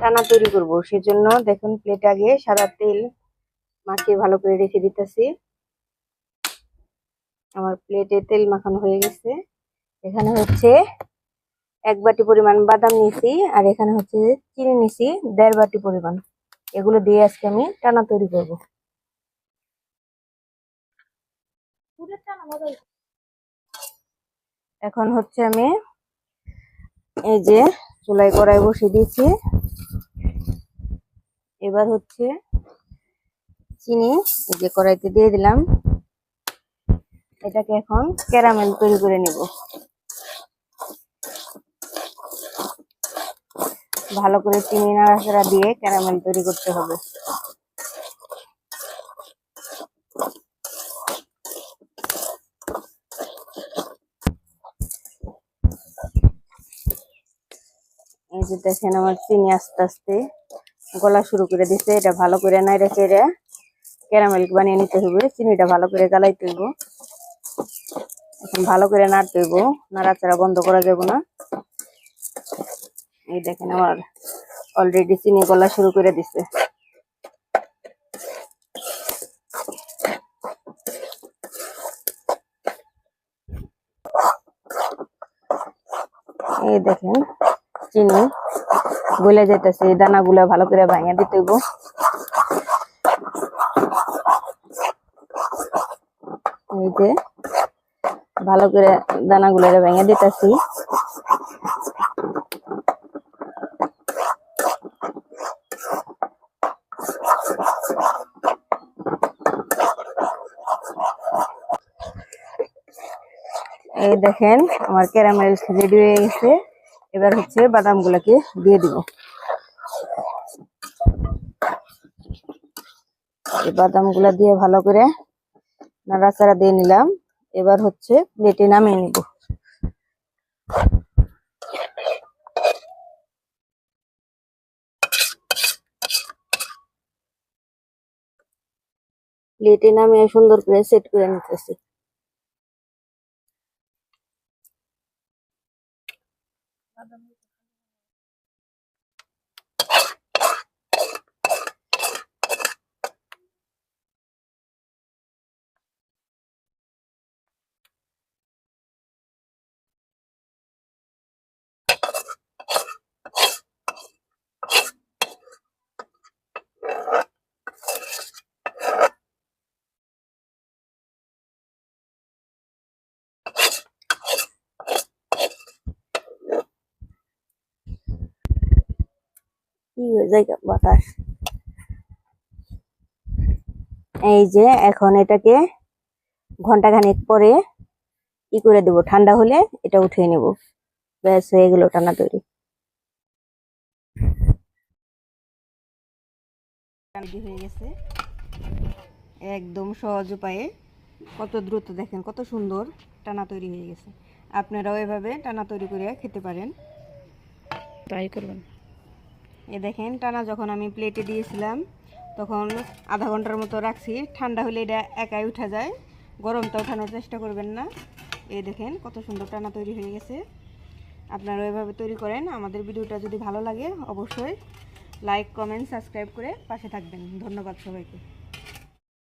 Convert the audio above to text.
টানা তৈরি করব। সেজন্য দেখুন প্লেট আগে সাদা তেল মাখিয়ে ভালো করে রেখে দিতেছি। আমার প্লেটে তেল মাখানো হয়ে গেছে। এখানে হচ্ছে এক বাটি পরিমাণ বাদাম নিয়েছি আর এখানে হচ্ছে চিনি নিয়েছি দেড় বাটি পরিমাণ। এগুলো দিয়ে আজকে আমি টানা তৈরি করব। এখন হচ্ছে আমি এই যে চুলাই কড়াই বসিয়ে দিয়েছি। এবার হচ্ছে চিনি যে কড়াইতে দিয়ে দিলাম, এটাকে এখন ক্যারামেল তৈরি করে নিব। ভালো করে চিনি নাড়াচাড়া দিয়ে ক্যারামেল তৈরি করতে হবে। এই যে দেখেন আমার চিনি আস্তে আস্তে গলা শুরু করে দিছে, এটা ভালো করে নাই রেখে এটা ক্যারামেল বানিয়ে নিতে হবে চিনিটা ভালো করে গালাইতে হইব। এখন ভালো করে নাড়তে হইব, নাড়াচাড়া বন্ধ করা যাবে না। এই দেখেন আমার অলরেডি চিনি গলা শুরু করে দিছে। এই দেখেন, চিনি গলে যাইতেছে, এই দানাগুলা ভালো করে ভাঙিয়ে দিতে হইব। এই যে, ভালো করে দানাগুলো ভেঙে দিতেছি। এই দেখেন, আমার ক্যারামেল রেডি হয়ে গেছে। এবার হচ্ছে বাদাম গুলাকে দিয়ে দিব। এই বাদামগুলা দিয়ে ভালো করে নাড়াচাড়া দিয়ে নিলাম। এবার হচ্ছে প্লেটে নামিয়ে নিব। প্লেটে নামিয়ে সুন্দর করে সেট করে নিতেছি। Nada muito. কি হয়ে যায় গা বাতাস। এই যে এখন এটাকে ঘণ্টা খানেক পরে ই করে দেব। ঠান্ডা হলে এটা উঠিয়ে নেব। ব্যাস হয়ে গেল টানা তৈরি। হয়ে গেছে। একদম সহজ উপায়ে। কত দ্রুত দেখেন কত সুন্দর টানা তৈরি হয়ে গেছে। আপনারাও এভাবে টানা তৈরি করে খেতে পারেন। ট্রাই করবেন। এ দেখেন, টানা যখন আমি প্লেটে দিয়েছিলাম, তখন আধা ঘণ্টার মতো রাখছি। ঠান্ডা হলে এটা একাই উঠা যায়। গরমটা ওঠানোর চেষ্টা করবেন না। এই দেখেন, কত সুন্দর টানা তৈরি হয়ে গেছে। আপনারা এভাবে তৈরি করেন। আমাদের ভিডিওটা যদি ভালো লাগে, অবশ্যই লাইক কমেন্ট সাবস্ক্রাইব করে পাশে থাকবেন। ধন্যবাদ সবাইকে।